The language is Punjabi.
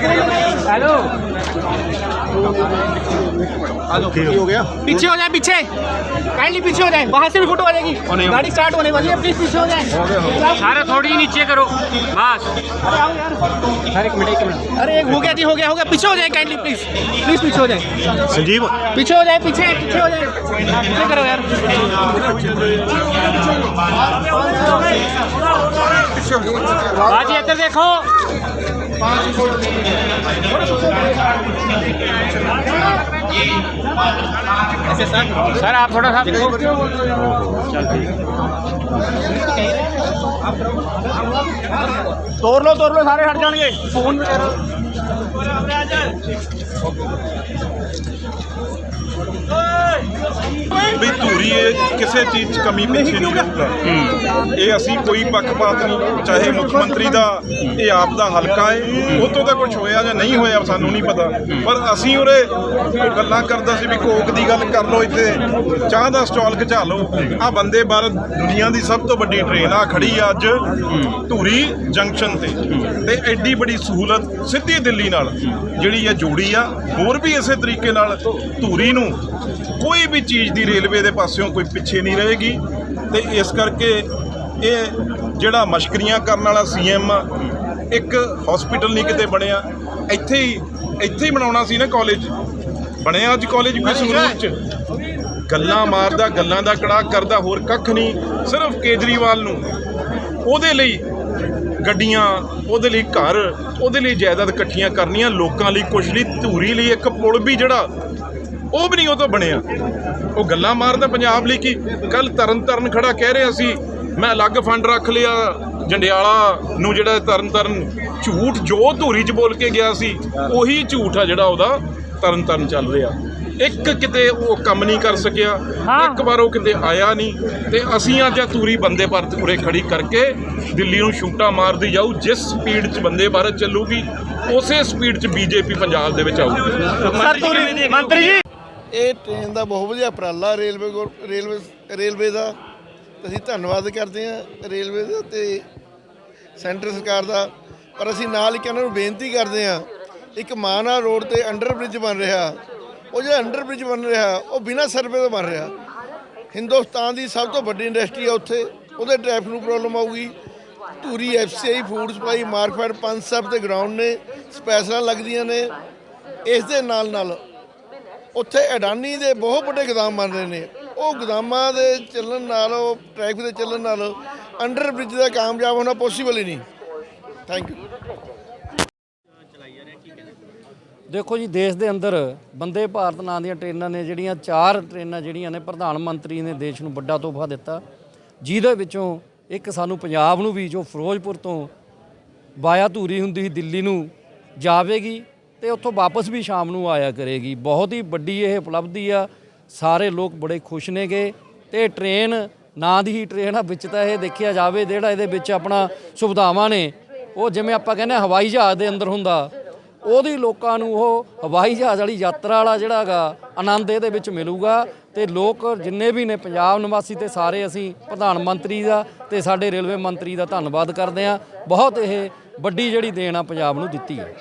हेलो। हो। गया। पीछे हो जाए पीछे। काइंडली पीछे हो जाए। वहाँ से भी फ़ोटो आ जाएगी गाड़ी स्टार्ट होने वाली है प्लीज़ पीछे हो जाए। सारे थोड़ी नीचे करो। बस। अरे आओ यार। सर एक मिनट एक मिनट। अरे एक हो गया जी हो गया हो गया। पीछे हो जाए काइंडली प्लीज़ प्लीज़ पीछे हो जाए। संजीव? पीछे हो जाए पीछे पीछे हो जाए। पीछे करो यार। बाजी इधर देखो। सर आप थोड़ा सा देखो ਤੋੜ ਲੋ ਤੋੜ ਲੋ ਸਾਰੇ ਹਟ ਜਾਣਗੇ ਫੋਨ ਵੀ ਧੂਰੀ ਇਹ ਕਿਸੇ ਚੀਜ਼ 'ਚ ਕਮੀ ਪਿੱਛੇ ਨਹੀਂ ਰਹੂਗਾ ਇਹ ਅਸੀਂ ਕੋਈ ਪੱਖਪਾਤ ਨਹੀਂ ਚਾਹੇ ਮੁੱਖ ਮੰਤਰੀ ਦਾ ਇਹ ਆਪ ਦਾ ਹਲਕਾ ਹੈ। ਉਹ ਤੋਂ ਕੁਝ ਹੋਇਆ ਜਾਂ ਨਹੀਂ ਹੋਇਆ ਸਾਨੂੰ ਨਹੀਂ ਪਤਾ। ਪਰ ਅਸੀਂ ਉਰੇ ਗੱਲਾਂ ਕਰਦਾ ਸੀ ਵੀ ਕੋਕ ਦੀ ਗੱਲ ਕਰ ਲਓ ਇੱਥੇ ਚਾਹ ਦਾ ਸਟਾਲ ਖਿਚਾ ਲਓ। ਆ ਬੰਦੇ ਭਾਰਤ ਦੁਨੀਆ ਦੀ ਸਭ ਤੋਂ ਵੱਡੀ ਟ੍ਰੇਨ ਆ ਖੜੀ ਆ ਅੱਜ ਧੂਰੀ ਜੰਕਸ਼ਨ ਤੇ। ਤੇ ਐਡੀ ਬੜੀ ਸਹੂਲਤ ਸਿੱਧੀ ਦਿੱਲੀ ਨਾਲ ਜਿਹੜੀ ਇਹ ਜੋੜੀ ਆ ਹੋਰ ਵੀ ਇਸੇ ਤਰੀਕੇ ਨਾਲ ਧੂਰੀ ਨੂੰ ਕੋਈ ਵੀ ਚੀਜ਼ ਦੀ ਰੇਲਵੇ ਦੇ ਪਾਸਿਓਂ ਕੋਈ ਪਿੱਛੇ ਨਹੀਂ ਰਹੇਗੀ ਤੇ ਇਸ ਕਰਕੇ ਇਹ ਜਿਹੜਾ ਮਸ਼ਕਰੀਆਂ ਕਰਨ ਵਾਲਾ ਸੀਐਮ ਇੱਕ ਹਸਪੀਟਲ ਨਹੀਂ ਕਿਤੇ ਬਣਿਆ। ਇੱਥੇ ਹੀ ਇੱਥੇ ਹੀ ਬਣਾਉਣਾ ਸੀ ਨਾ ਕਾਲਜ ਬਣਿਆ ਅੱਜ ਕਾਲਜ ਕੋਈ ਸੰਗਰੂਰ ਚ। ਗੱਲਾਂ ਮਾਰਦਾ ਗੱਲਾਂ ਦਾ ਕੜਾਕ ਕਰਦਾ ਹੋਰ ਕੱਖ ਨਹੀਂ। ਸਿਰਫ ਕੇਜਰੀਵਾਲ ਨੂੰ। ਉਹਦੇ ਲਈ ਗੱਡੀਆਂ ਉਹਦੇ ਲਈ ਘਰ ਉਹਦੇ ਲਈ ਜਾਇਦਾਦ ਇਕੱਠੀਆਂ ਕਰਨੀਆਂ ਲੋਕਾਂ ਲਈ ਕੁਛ ਲਈ ਧੂਰੀ ਲਈ ਇੱਕ ਪੁਲ ਵੀ ਜਿਹੜਾ ਉਹ ਵੀ ਨਹੀਂ ਉਹ ਤੋਂ ਬਣਿਆ। ਉਹ ਗੱਲਾਂ ਮਾਰਦਾ ਪੰਜਾਬ ਲਈ ਕਿ? ਕੱਲ ਤਰਨ ਤਰਨ ਖੜਾ ਕਹਿ ਰਿਹਾ ਸੀ ਮੈਂ ਅਲੱਗ ਫੰਡ ਰੱਖ ਲਿਆ ਜੰਡਿਆਲਾ ਨੂੰ ਜਿਹੜਾ ਤਰਨ ਤਰਨ ਝੂਠ ਜੋ ਧੂਰੀ 'ਚ ਬੋਲ ਕੇ ਗਿਆ ਸੀ ਉਹੀ ਝੂਠ ਆ ਜਿਹੜਾ ਉਹਦਾ ਤਰਨ ਤਰਨ ਚੱਲ ਰਿਹਾ। ਇੱਕ ਕਿਤੇ ਉਹ ਕੰਮ ਨਹੀਂ ਕਰ ਸਕਿਆ ਇੱਕ ਵਾਰ ਉਹ ਕਿਤੇ ਆਇਆ ਨਹੀਂ ਤੇ ਅਸੀਂ ਅੱਜ ਧੂਰੀ ਬੰਦੇ ਭਾਰਤ ਉਰੇ ਖੜੀ ਕਰਕੇ ਦਿੱਲੀ ਨੂੰ ਸ਼ੂਟਾ ਮਾਰਦੀ ਜਾਊ ਜਿਸ ਸਪੀਡ 'ਚ ਬੰਦੇ ਭਾਰਤ ਚੱਲੂਗੀ ਉਸੇ ਸਪੀਡ 'ਚ ਬੀਜੇਪੀ ਪੰਜਾਬ ਦੇ ਵਿੱਚ ਆਊਗੀ। ਸਰ ਤੁਸੀਂ ਮੰਤਰੀ ਜੀ ਇਹ ਟ੍ਰੇਨ ਦਾ ਬਹੁਤ ਵਧੀਆ ਉਪਰਾਲਾ ਰੇਲਵੇ ਗੌਰ- ਰੇਲਵੇ ਰੇਲਵੇ ਦਾ। ਅਸੀਂ ਧੰਨਵਾਦ ਕਰਦੇ ਹਾਂ ਰੇਲਵੇ ਦਾ ਤੇ ਸੈਂਟਰ ਸਰਕਾਰ ਦਾ। ਪਰ ਅਸੀਂ ਨਾਲ ਇੱਕ ਇਹਨਾਂ ਨੂੰ ਬੇਨਤੀ ਕਰਦੇ ਹਾਂ, ਇੱਕ ਮਾਨਾ ਰੋਡ ਤੇ ਅੰਡਰ ਬ੍ਰਿਜ ਬਣ ਰਿਹਾ। ਉਹ ਜਿਹੜਾ ਅੰਡਰ ਬ੍ਰਿਜ ਬਣ ਰਿਹਾ, ਉਹ ਬਿਨਾਂ ਸਰਵੇ ਤੋਂ ਬਣ ਰਿਹਾ। ਹਿੰਦੁਸਤਾਨ ਦੀ ਸਭ ਤੋਂ ਵੱਡੀ ਇੰਡਸਟਰੀ ਆ ਉੱਥੇ, ਉਹਦੇ ਟ੍ਰੈਫਿਕ ਨੂੰ ਪ੍ਰੋਬਲਮ ਆਊਗੀ। Dhuri FCI food supply Markfed ਪੰਜ ਸਭ ਤੇ ਗਰਾਊਂਡ ਨੇ, ਸਪੈਸ਼ਲਾਂ ਲੱਗਦੀਆਂ ਨੇ। ਇਸ ਦੇ ਨਾਲ ਨਾਲ ਉੱਥੇ ਅਡਾਨੀ ਦੇ ਬਹੁਤ ਵੱਡੇ ਗੋਦਾਮ ਬਣ ਰਹੇ ਨੇ। ਉਹ ਗੋਦਾਮਾਂ ਦੇ ਚੱਲਣ ਨਾਲ, ਉਹ ਟ੍ਰੈਫਿਕ ਦੇ ਚੱਲਣ ਨਾਲ ਅੰਡਰ ਬ੍ਰਿਜ ਦਾ ਕਾਮਯਾਬ ਹੋਣਾ ਪੋਸੀਬਲ ਹੀ ਨਹੀਂ। ਥੈਂਕ ਯੂ ਦੇਖੋ ਜੀ, ਦੇਸ਼ ਦੇ ਅੰਦਰ ਬੰਦੇ ਭਾਰਤ ਨਾਂ ਦੀਆਂ ਟ੍ਰੇਨਾਂ ਨੇ ਜਿਹੜੀਆਂ, ਚਾਰ ਟ੍ਰੇਨਾਂ ਜਿਹੜੀਆਂ ਨੇ ਪ੍ਰਧਾਨ ਮੰਤਰੀ ਨੇ ਦੇਸ਼ ਨੂੰ ਵੱਡਾ ਤੋਹਫਾ ਦਿੱਤਾ। ਜਿਹਦੇ ਵਿੱਚੋਂ ਇੱਕ ਸਾਨੂੰ ਪੰਜਾਬ ਨੂੰ ਵੀ, ਜੋ ਫਿਰੋਜ਼ਪੁਰ ਤੋਂ ਵਾਇਆ ਧੂਰੀ ਹੁੰਦੀ ਸੀ, ਦਿੱਲੀ ਨੂੰ ਜਾਵੇਗੀ। ਤੇ ਉੱਥੋਂ ਵਾਪਸ ਵੀ ਸ਼ਾਮ ਨੂੰ ਆਇਆ ਕਰੇਗੀ। ਬਹੁਤ ਹੀ ਵੱਡੀ ਇਹ ਉਪਲਬਧੀ ਆ। ਸਾਰੇ ਲੋਕ ਬੜੇ ਖੁਸ਼ ਨੇਗੇ ਤੇ ਟ੍ਰੇਨ, ਨਾਂ ਦੀ ਹੀ ਟ੍ਰੇਨ ਆ, ਵਿੱਚ ਤਾਂ ਇਹ ਦੇਖਿਆ ਜਾਵੇ ਜਿਹੜਾ ਇਹਦੇ ਵਿੱਚ ਆਪਣਾ ਸੁਵਿਧਾਵਾਂ ਨੇ, ਉਹ ਜਿਵੇਂ ਆਪਾਂ ਕਹਿੰਦੇ ਹਾਂ ਹਵਾਈ ਜਹਾਜ਼ ਦੇ ਅੰਦਰ ਹੁੰਦਾ, ਉਹਦੀ ਲੋਕਾਂ ਨੂੰ ਉਹ ਹਵਾਈ ਜਹਾਜ਼ ਵਾਲੀ ਯਾਤਰਾ ਵਾਲਾ ਜਿਹੜਾ ਹੈਗਾ, ਆਨੰਦ ਇਹਦੇ ਵਿੱਚ ਮਿਲੂਗਾ ਤੇ ਲੋਕ ਜਿੰਨੇ ਵੀ ਨੇ, ਪੰਜਾਬ ਨਿਵਾਸੀ ਤੇ ਸਾਰੇ ਅਸੀਂ ਪ੍ਰਧਾਨ ਮੰਤਰੀ ਦਾ ਤੇ ਸਾਡੇ ਰੇਲਵੇ ਮੰਤਰੀ ਦਾ ਧੰਨਵਾਦ ਕਰਦੇ ਹਾਂ। ਬਹੁਤ ਇਹ ਵੱਡੀ ਜਿਹੜੀ ਦੇਣ ਆ ਪੰਜਾਬ ਨੂੰ ਦਿੱਤੀ ਹੈ।